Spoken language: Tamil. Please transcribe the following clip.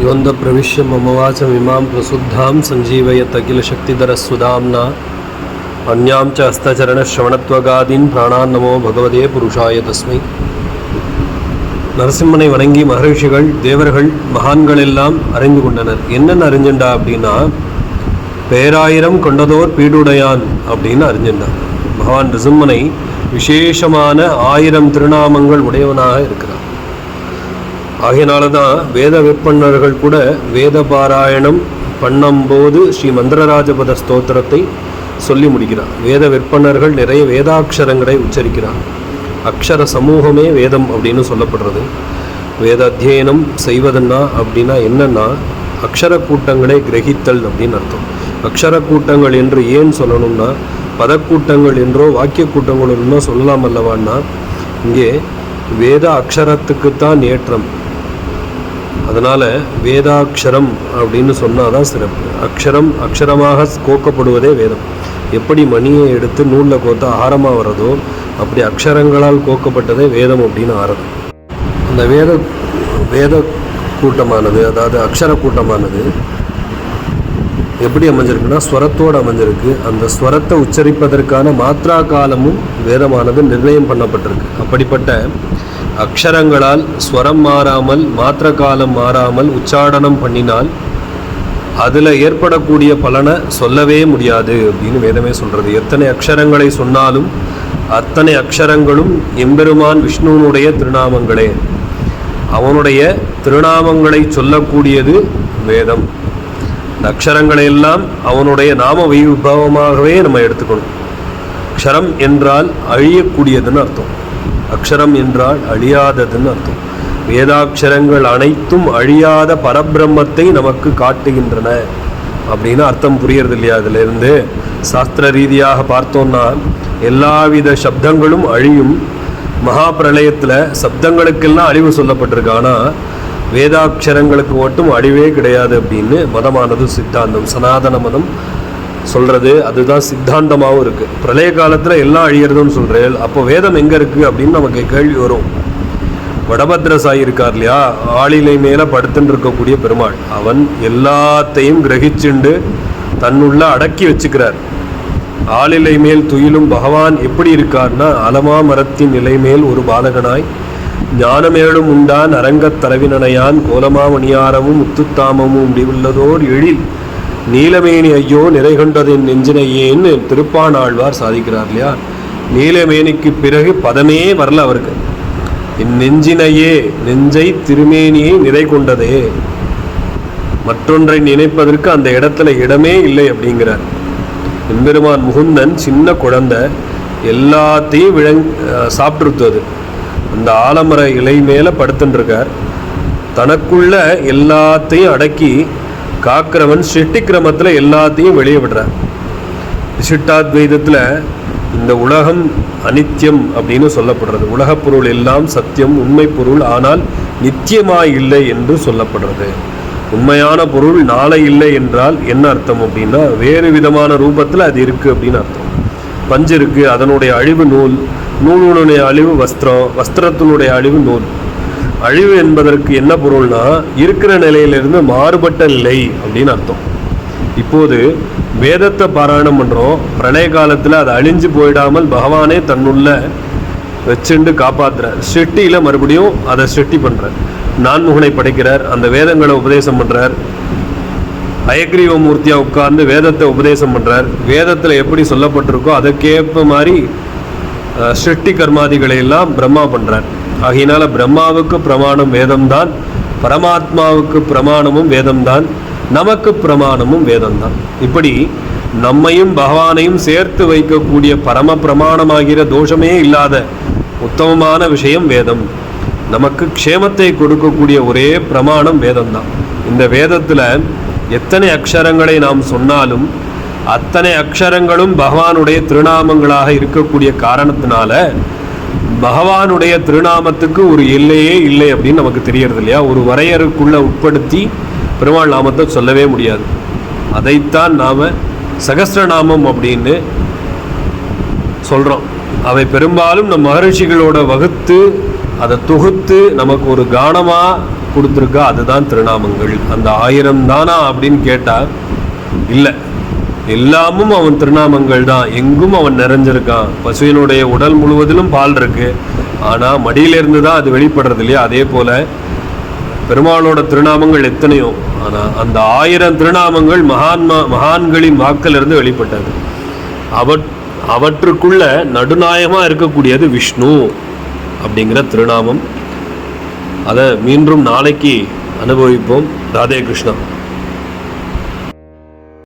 योऽन्द प्रविश्य मम वाचमिमां प्रसुद्धां सञ्जीवयत् अखिलशक्तिधरस्वदाम्ना अन्यां च हस्तचरणश्रवणत्वगादीन् प्राणान् नमो भगवते पुरुषाय तस्मै நரசிம்மனை வணங்கி மகரிஷிகள் தேவர்கள் மகான்கள் எல்லாம் அறிந்து கொண்டனர் என்னென்ன அறிஞ்சுண்டா அப்படின்னா பேராயிரம் கொண்டதோர் பீடுடையான் அப்படின்னு அறிஞ்சின்றான் பகவான் ரிசிம்மனை விசேஷமான ஆயிரம் திருநாமங்கள் உடையவனாக இருக்கிறான் ஆகையினால தான் வேத விற்பனர்கள் கூட வேத பாராயணம் பண்ணும்போது ஸ்ரீ மந்திரராஜபத ஸ்தோத்திரத்தை சொல்லி முடிக்கிறார். வேத விற்பனர்கள் நிறைய வேதாட்சரங்களை உச்சரிக்கிறார். அக்ஷர சமூகமே வேதம் அப்படின்னு சொல்லப்படுறது. வேத அத்தியனம் செய்வதுன்னா அப்படின்னா என்னன்னா அக்ஷர கூட்டங்களை கிரகித்தல் அப்படின்னு அர்த்தம். அக்ஷர கூட்டங்கள் என்று ஏன் சொல்லணும்னா பதக்கூட்டங்கள் என்றோ வாக்கிய கூட்டங்கள் என்றோ சொல்லலாம் அல்லவான்னா இங்கே வேத அக்ஷரத்துக்குத்தான் ஏற்றம். அதனால் வேதாட்சரம் அப்படின்னு சொன்னாதான் சிறப்பு. அக்ஷரம் அக்ஷரமாக கோக்கப்படுவதே வேதம். எப்படி மணியை எடுத்து நூலில் கோத்தா ஆரமாக வர்றதோ அப்படி அக்ஷரங்களால் கோக்கப்பட்டதே வேதம் அப்படின்னு ஆரம்பம் அந்த வேத வேத கூட்டமானது அதாவது அக்ஷர கூட்டமானது எப்படி அமைஞ்சிருக்குன்னா ஸ்வரத்தோடு அமைஞ்சிருக்கு. அந்த ஸ்வரத்தை உச்சரிப்பதற்கான மாத்ரா காலமும் வேதமானது நிர்ணயம் பண்ணப்பட்டிருக்கு. அப்படிப்பட்ட அக்ஷரங்களால் ஸ்வரம் மாறாமல் மாத்திர காலம் மாறாமல் உச்சாடனம் பண்ணினால் அதில் ஏற்படக்கூடிய பலனை சொல்லவே முடியாது அப்படின்னு வேதமே சொல்கிறது எத்தனை அக்ஷரங்களை சொன்னாலும் அத்தனை அக்ஷரங்களும் எம்பெருமான் விஷ்ணுவனுடைய திருநாமங்களே. அவனுடைய திருநாமங்களை சொல்லக்கூடியது வேதம். இந்த அக்ஷரங்களை எல்லாம் அவனுடைய நாம வைபவமாகவே நம்ம எடுத்துக்கணும். அக்ஷரம் என்றால் அழியக்கூடியதுன்னு அர்த்தம். அக்ஷரம் என்றால் அழியாததுன்னு அர்த்தம். வேதாட்சரங்கள் அனைத்தும் அழியாத பரபிரம்மத்தை நமக்கு காட்டுகின்றன அப்படின்னு அர்த்தம் புரியறது இல்லையா அதிலிருந்து? சாஸ்திர ரீதியாக பார்த்தோம்னா எல்லாவித சப்தங்களும் அழியும். மகா பிரளயத்தில் சப்தங்களுக்கெல்லாம் அழிவு சொல்லப்பட்டிருக்கு. ஆனால் வேதாட்சரங்களுக்கு மட்டும் அழிவே கிடையாது அப்படின்னு மதமானது சித்தாந்தம் சனாதன மதம் சொல்றது அதுதான் சித்தாந்தமாகவும் இருக்கு. பிரளய காலத்தில் எல்லாம் அழியறதுன்னு சொல்றேன். அப்போ வேதம் எங்க இருக்கு அப்படின்னு நமக்கு கேள்வி வரும். வடபத்ரசாயி இருக்கார் இல்லையா? ஆளிலை மேல படுத்துன்னு இருக்கக்கூடிய பெருமாள். அவன் எல்லாத்தையும் கிரகிச்சுண்டு தன்னுள்ள அடக்கி வச்சுக்கிறார். ஆளிலை மேல் துயிலும் பகவான் எப்படி இருக்கார்னா அலமா மரத்தின் நிலை மேல் ஒரு பாலகனாய் ஞானமேழும் உண்டான் அரங்கத் தரவினனையான் கோலமாமணியாரமும் முத்துத்தாமமும் முடிவுள்ளதோர் எழில் நீலமேனி ஐயோ நிறை கொண்டதின் நெஞ்சினையேன்னு திருப்பானாழ்வார் சாதிக்கிறார் இல்லையா? நீலமேனிக்கு பிறகு பதமே வரல அவருக்கு. என் நெஞ்சினையே நெஞ்சை திருமேனியை நிறை கொண்டதே. மற்றொன்றை நினைப்பதற்கு அந்த இடத்துல இடமே இல்லை அப்படிங்கிறார். எம்பெருமான் முகுந்தன் சின்ன குழந்தை எல்லாத்தையும் விழங் சாப்பிட்டுருத்து அது. அந்த ஆலமர இலை மேலே படுத்துட்டுருக்கார் தனக்குள்ள எல்லாத்தையும் அடக்கி காக்கிறவன் சிட்டி கிரமத்தில் எல்லாத்தையும் வெளியே விடுறார் விசிட்டாத்வைதத்தில் இந்த உலகம் அனித்யம் அப்படின்னு சொல்லப்படுறது. உலகப் பொருள் எல்லாம் சத்தியம் உண்மை பொருள் ஆனால் நித்தியமாய் இல்லை என்று சொல்லப்படுறது. உண்மையான பொருள் நாளை இல்லை என்றால் என்ன அர்த்தம் அப்படின்னா வேறு விதமான ரூபத்தில் அது இருக்குது அப்படின்னு அர்த்தம். பஞ்சு இருக்குது அதனுடைய அழிவு நூல் நூலுடைய அழிவு வஸ்திரம் வஸ்திரத்தினுடைய அழிவு நூல். அழிவு என்பதற்கு என்ன பொருள்னா இருக்கிற நிலையிலிருந்து மாறுபட்ட நிலை அப்படின்னு அர்த்தம். இப்போது வேதத்தை பாராயணம் பண்ணுறோம் பிரணய காலத்தில் அது அழிஞ்சு போயிடாமல் பகவானே தன்னுள்ள வச்சுண்டு காப்பாத்துறார். சிருஷ்டியில் மறுபடியும் அதை சிருஷ்டி பண்ணுறார் நான்முகனை படைக்கிறார். அந்த வேதங்களை உபதேசம் பண்ணுறார் அயக்ரீவ மூர்த்தியாக உட்கார்ந்து வேதத்தை உபதேசம் பண்ணுறார் வேதத்தில் எப்படி சொல்லப்பட்டிருக்கோ அதற்கேற்ப மாதிரி சிருஷ்டி கர்மாதிகளை எல்லாம் பிரம்மா பண்ணுறார் ஆகையினால பிரம்மாவுக்கு பிரமாணம் வேதம்தான் பரமாத்மாவுக்கு பிரமாணமும் வேதம்தான் நமக்கு பிரமாணமும் வேதம்தான். இப்படி நம்மையும் பகவானையும் சேர்த்து வைக்கக்கூடிய பரம பிரமாணமாகிற தோஷமே இல்லாத உத்தமமான விஷயம் வேதம். நமக்கு க்ஷேமத்தை கொடுக்கக்கூடிய ஒரே பிரமாணம் வேதம்தான். இந்த வேதத்தில் எத்தனை அக்ஷரங்களை நாம் சொன்னாலும் அத்தனை அக்ஷரங்களும் பகவானுடைய திருநாமங்களாக இருக்கக்கூடிய காரணத்தினால பகவானுடைய திருநாமத்துக்கு ஒரு எல்லையே இல்லை அப்படின்னு நமக்கு தெரியறது இல்லையா ஒரு வரையறுக்குள்ளே உட்படுத்தி பெருமாள் நாமத்தை சொல்லவே முடியாது. அதைத்தான் நாம் சகஸ்ரநாமம் அப்படின்னு சொல்கிறோம் அவை பெரும்பாலும் நம் மகரிஷிகளோட வகுத்து அதை தொகுத்து நமக்கு ஒரு கானமாக கொடுத்துருக்கா? அதுதான் திருநாமங்கள். அந்த ஆயிரம் தானா அப்படின்னு கேட்டால் இல்லை. எல்லாமும் அவன் திருநாமங்கள் தான் எங்கும் அவன் நிறைஞ்சிருக்கான். பசுவினுடைய உடல் முழுவதிலும் பால் இருக்கு. ஆனால் மடியிலிருந்து தான் அது வெளிப்படுறது இல்லையா? அதே போல பெருமாளோட திருநாமங்கள் எத்தனையோ? ஆனால் அந்த ஆயிரம் திருநாமங்கள் மகான்மா மகான்களின் வாக்கிலிருந்து வெளிப்பட்டது. அவற் அவற்றுக்குள்ள நடுநாயகமாக இருக்கக்கூடியது விஷ்ணு அப்படிங்கிற திருநாமம். அதை மீண்டும் நாளைக்கு அனுபவிப்போம். ராதே கிருஷ்ணா.